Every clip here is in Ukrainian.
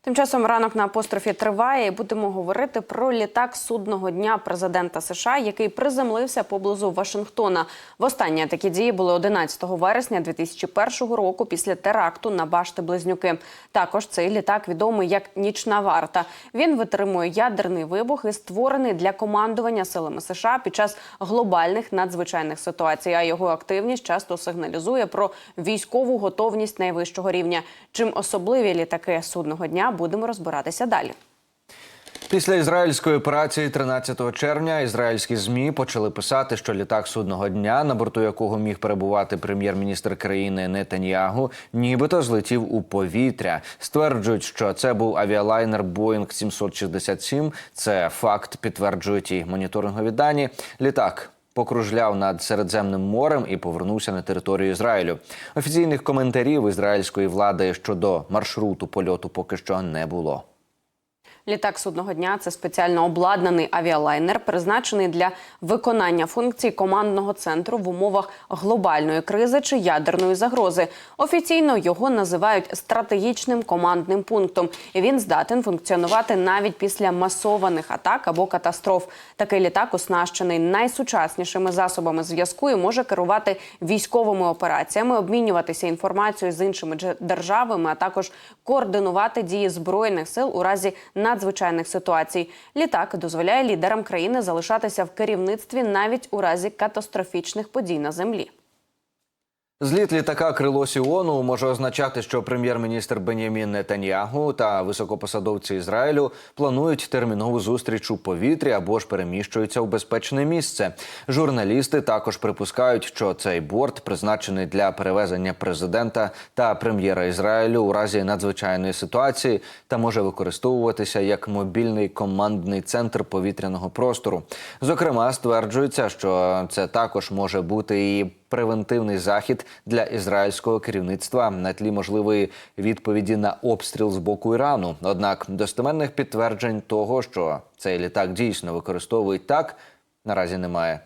Тим часом ранок на апострофі триває. і Будемо говорити про літак судного дня президента США, який приземлився поблизу Вашингтона. Востаннє такі дії були 11 вересня 2001 року після теракту на башти Близнюки. Також цей літак відомий як нічна варта. Він витримує ядерний вибух і створений для командування силами США під час глобальних надзвичайних ситуацій. А його активність часто сигналізує про військову готовність найвищого рівня. Чим особливі літаки судного дня будемо розбиратися далі. Після ізраїльської операції 13 червня ізраїльські змі почали писати, що літак судного дня, на борту якого міг перебувати прем'єр-міністр країни Нетаньягу, нібито злетів у повітря. Стверджують, що це був авіалайнер Boeing 767. Це факт підтверджують і моніторингові дані. Літак. Покружляв над Середземним морем і повернувся на територію Ізраїлю. Офіційних коментарів ізраїльської влади щодо маршруту польоту поки що не було. Літак судного дня це спеціально обладнаний авіалайнер, призначений для виконання функцій командного центру в умовах глобальної кризи чи ядерної загрози. Офіційно його називають стратегічним командним пунктом. І він здатен функціонувати навіть після масованих атак або катастроф. Такий літак оснащений найсучаснішими засобами зв'язку і може керувати військовими операціями, обмінюватися інформацією з іншими державами, а також координувати дії збройних сил у разі надзвичайних ситуацій. Літак дозволяє лідерам країни залишатися в керівництві навіть у разі катастрофічних подій на землі. Зліт літака крило Сіону може означати, що прем'єр-міністр Бенямін Нетаньягу та високопосадовці Ізраїлю планують термінову зустріч у повітрі або ж переміщуються у безпечне місце. Журналісти також припускають, що цей борт призначений для перевезення президента та прем'єра Ізраїлю у разі надзвичайної ситуації та може використовуватися як мобільний командний центр повітряного простору. Зокрема, стверджується, що це також може бути і превентивний захід для ізраїльського керівництва на тлі можливої відповіді на обстріл з боку Ірану. Однак достеменних підтверджень того, що цей літак дійсно використовують так, наразі немає.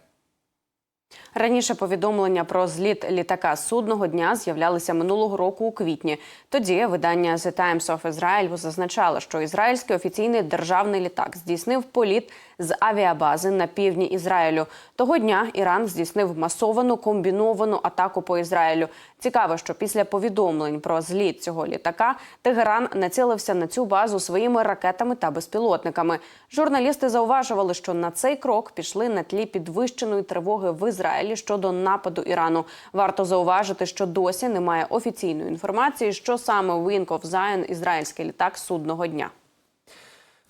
Раніше повідомлення про зліт літака судного дня з'являлися минулого року у квітні. Тоді видання The Times of Israel зазначало, що ізраїльський офіційний державний літак здійснив політ з авіабази на півдні Ізраїлю. Того дня Іран здійснив масовану комбіновану атаку по Ізраїлю. Цікаво, що після повідомлень про зліт цього літака Тегеран націлився на цю базу своїми ракетами та безпілотниками. Журналісти зауважували, що на цей крок пішли на тлі підвищеної тривоги в Ізраїлі щодо нападу Ірану. Варто зауважити, що досі немає офіційної інформації, що саме of Zion – ізраїльський літак судного дня.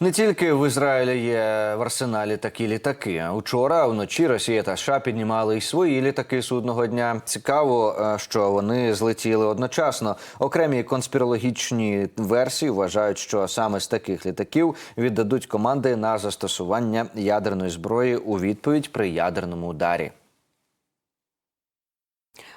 Не тільки в Ізраїлі є в арсеналі такі літаки. Учора вночі Росія та США піднімали й свої літаки судного дня. Цікаво, е, що вони злетіли одночасно. Окремі конспірологічні версії вважають, що саме з таких літаків віддадуть команди на застосування ядерної зброї у відповідь при ядерному ударі.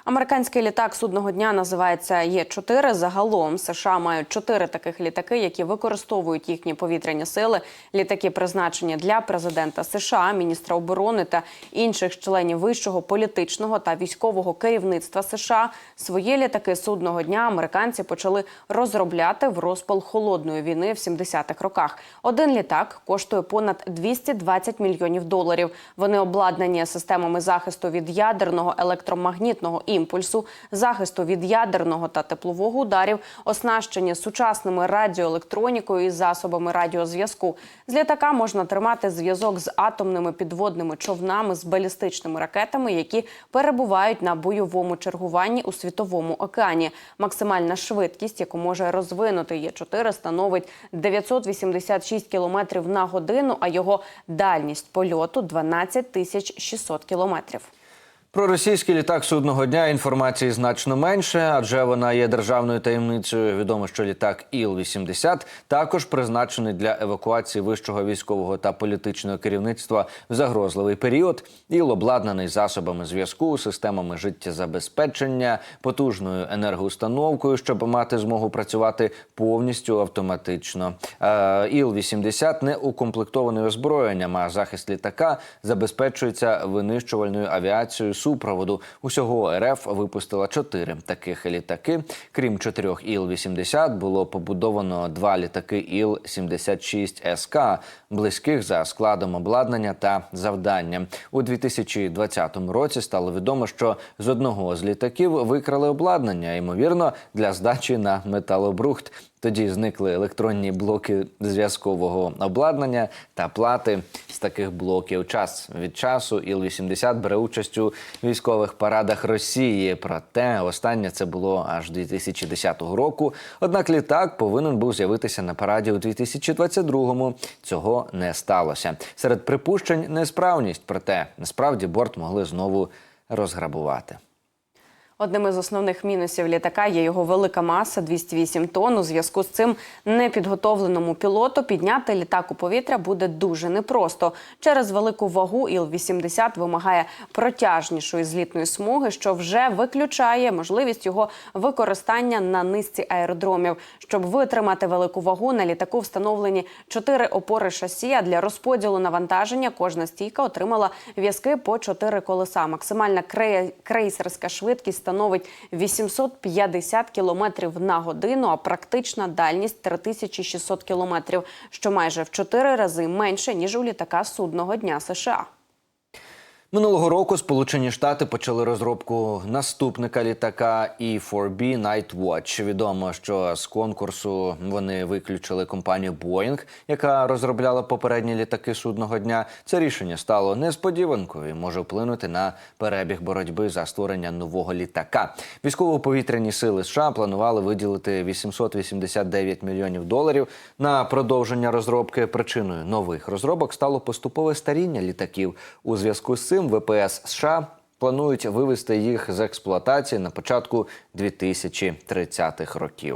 Американський літак судного дня називається Є-4. Загалом США мають чотири таких літаки, які використовують їхні повітряні сили. Літаки призначені для президента США, міністра оборони та інших членів вищого політичного та військового керівництва США. Свої літаки судного дня американці почали розробляти в розпал холодної війни в 70-х роках. Один літак коштує понад 220 мільйонів доларів. Вони обладнані системами захисту від ядерного електромагнітного імпульсу, захисту від ядерного та теплового ударів, оснащені сучасними радіоелектронікою і засобами радіозв'язку. З літака можна тримати зв'язок з атомними підводними човнами з балістичними ракетами, які перебувають на бойовому чергуванні у світовому океані. Максимальна швидкість, яку може розвинути Є4, становить 986 км на годину, а його дальність польоту 12 тисяч 600 кілометрів. Про російський літак судного дня інформації значно менше, адже вона є державною таємницею. Відомо, що літак Іл-80 також призначений для евакуації вищого військового та політичного керівництва в загрозливий період. Іл обладнаний засобами зв'язку, системами життєзабезпечення, потужною енергоустановкою, щоб мати змогу працювати повністю автоматично. Е, Іл-80 не укомплектований озброєнням, а захист літака забезпечується винищувальною авіацією супроводу. Усього РФ випустила чотири таких літаки. Крім чотирьох Іл-80, було побудовано два літаки Іл-76 СК, близьких за складом обладнання та завданням. У 2020 році стало відомо, що з одного з літаків викрали обладнання, ймовірно, для здачі на металобрухт. Тоді зникли електронні блоки зв'язкового обладнання та плати з таких блоків. Час від часу Іл-80 бере участь у військових парадах Росії. Проте останнє це було аж 2010 року. Однак літак повинен був з'явитися на параді у 2022-му. Цього не сталося. Серед припущень несправність, проте насправді борт могли знову розграбувати. Одним із основних мінусів літака є його велика маса 208 тонн. У зв'язку з цим непідготовленому пілоту підняти літак у повітря буде дуже непросто. Через велику вагу Іл-80 вимагає протяжнішої злітної смуги, що вже виключає можливість його використання на низці аеродромів. Щоб витримати велику вагу, на літаку встановлені чотири опори шасі. А для розподілу навантаження кожна стійка отримала в'язки по чотири колеса. Максимальна крейсерська швидкість становить 850 км на годину, а практична дальність 3600 км, що майже в чотири рази менше ніж у літака судного дня США. Минулого року Сполучені Штати почали розробку наступника літака E4B Nightwatch. Відомо, що з конкурсу вони виключили компанію Boeing, яка розробляла попередні літаки судного дня. Це рішення стало несподіванкою і може вплинути на перебіг боротьби за створення нового літака. Військово-повітряні сили США планували виділити 889 мільйонів доларів на продовження розробки. Причиною нових розробок стало поступове старіння літаків. У зв'язку з цим ВПС США планують вивести їх з експлуатації на початку 2030-х років.